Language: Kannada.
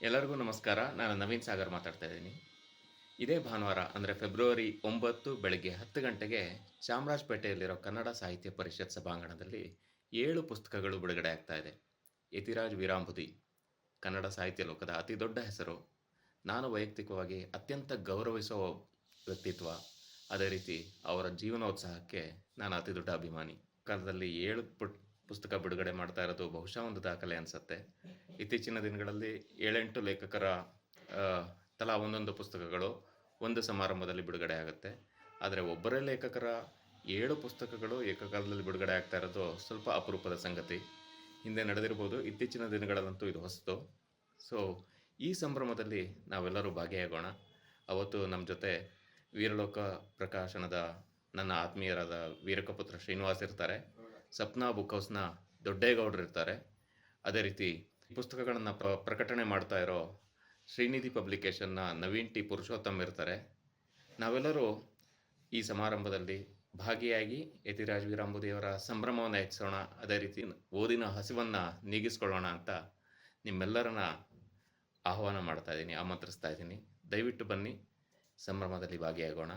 ಎಲ್ಲರಿಗೂ ನಮಸ್ಕಾರ. ನಾನು ನವೀನ್ ಸಾಗರ್ ಮಾತಾಡ್ತಾ ಇದ್ದೀನಿ. ಇದೇ ಭಾನುವಾರ, ಅಂದರೆ ಫೆಬ್ರವರಿ ಒಂಬತ್ತು ಬೆಳಗ್ಗೆ ಹತ್ತು ಗಂಟೆಗೆ ಚಾಮರಾಜಪೇಟೆಯಲ್ಲಿರೋ ಕನ್ನಡ ಸಾಹಿತ್ಯ ಪರಿಷತ್ ಸಭಾಂಗಣದಲ್ಲಿ ಏಳು ಪುಸ್ತಕಗಳು ಬಿಡುಗಡೆ ಆಗ್ತಾ ಇದೆ. ಯತಿರಾಜ್ ವೀರಾಂಬುದಿ, ಕನ್ನಡ ಸಾಹಿತ್ಯ ಲೋಕದ ಅತಿ ದೊಡ್ಡ ಹೆಸರು. ನಾನು ವೈಯಕ್ತಿಕವಾಗಿ ಅತ್ಯಂತ ಗೌರವಿಸೋ ವ್ಯಕ್ತಿತ್ವ. ಅದೇ ರೀತಿ ಅವರ ಜೀವನೋತ್ಸಾಹಕ್ಕೆ ನಾನು ಅತಿ ದೊಡ್ಡ ಅಭಿಮಾನಿ. ಕಾಲದಲ್ಲಿ ಏಳು ಪುಟ್, ಪುಸ್ತಕ ಬಿಡುಗಡೆ ಮಾಡ್ತಾ ಇರೋದು ಬಹುಶಃ ಒಂದು ದಾಖಲೆ ಅನಿಸುತ್ತೆ. ಇತ್ತೀಚಿನ ದಿನಗಳಲ್ಲಿ ಏಳೆಂಟು ಲೇಖಕರ ತಲಾ ಒಂದೊಂದು ಪುಸ್ತಕಗಳು ಒಂದು ಸಮಾರಂಭದಲ್ಲಿ ಬಿಡುಗಡೆ ಆಗುತ್ತೆ. ಆದರೆ ಒಬ್ಬರೇ ಲೇಖಕರ ಏಳು ಪುಸ್ತಕಗಳು ಏಕಕಾಲದಲ್ಲಿ ಬಿಡುಗಡೆ ಆಗ್ತಾ ಇರೋದು ಸ್ವಲ್ಪ ಅಪರೂಪದ ಸಂಗತಿ. ಹಿಂದೆ ನಡೆದಿರ್ಬೋದು, ಇತ್ತೀಚಿನ ದಿನಗಳಲ್ಲಂತೂ ಇದು ಹೊಸತು ಸೊ ಈ ಸಂಭ್ರಮದಲ್ಲಿ ನಾವೆಲ್ಲರೂ ಭಾಗಿಯಾಗೋಣ. ಅವತ್ತು ನಮ್ಮ ಜೊತೆ ವೀರಲೋಕ ಪ್ರಕಾಶನದ ನನ್ನ ಆತ್ಮೀಯರಾದ ವೀರಕಪುತ್ರ ಶ್ರೀನಿವಾಸ್ ಇರ್ತಾರೆ. ಸಪ್ನಾ ಬುಕ್ ಹೌಸ್ನ ದೊಡ್ಡೇಗೌಡರು ಇರ್ತಾರೆ. ಅದೇ ರೀತಿ ಪುಸ್ತಕಗಳನ್ನು ಪ್ರ ಪ್ರಕಟಣೆ ಮಾಡ್ತಾ ಇರೋ ಶ್ರೀನಿಧಿ ಪಬ್ಲಿಕೇಶನ್ನ ನವೀನ್ ಟಿ ಪುರುಷೋತ್ತಮ್ ಇರ್ತಾರೆ. ನಾವೆಲ್ಲರೂ ಈ ಸಮಾರಂಭದಲ್ಲಿ ಭಾಗಿಯಾಗಿ ಯತಿರಾಜ್ ವೀರಾಂಬುದೇವರ ಸಂಭ್ರಮವನ್ನು ಹೆಚ್ಚಿಸೋಣ, ಅದೇ ರೀತಿ ಓದಿನ ಹಸಿವನ್ನು ನೀಗಿಸ್ಕೊಳ್ಳೋಣ ಅಂತ ನಿಮ್ಮೆಲ್ಲರನ್ನ ಆಹ್ವಾನ ಮಾಡ್ತಾ ಇದ್ದೀನಿ, ಆಮಂತ್ರಿಸ್ತಾ ಇದ್ದೀನಿ. ದಯವಿಟ್ಟು ಬನ್ನಿ, ಸಂಭ್ರಮದಲ್ಲಿ ಭಾಗಿಯಾಗೋಣ.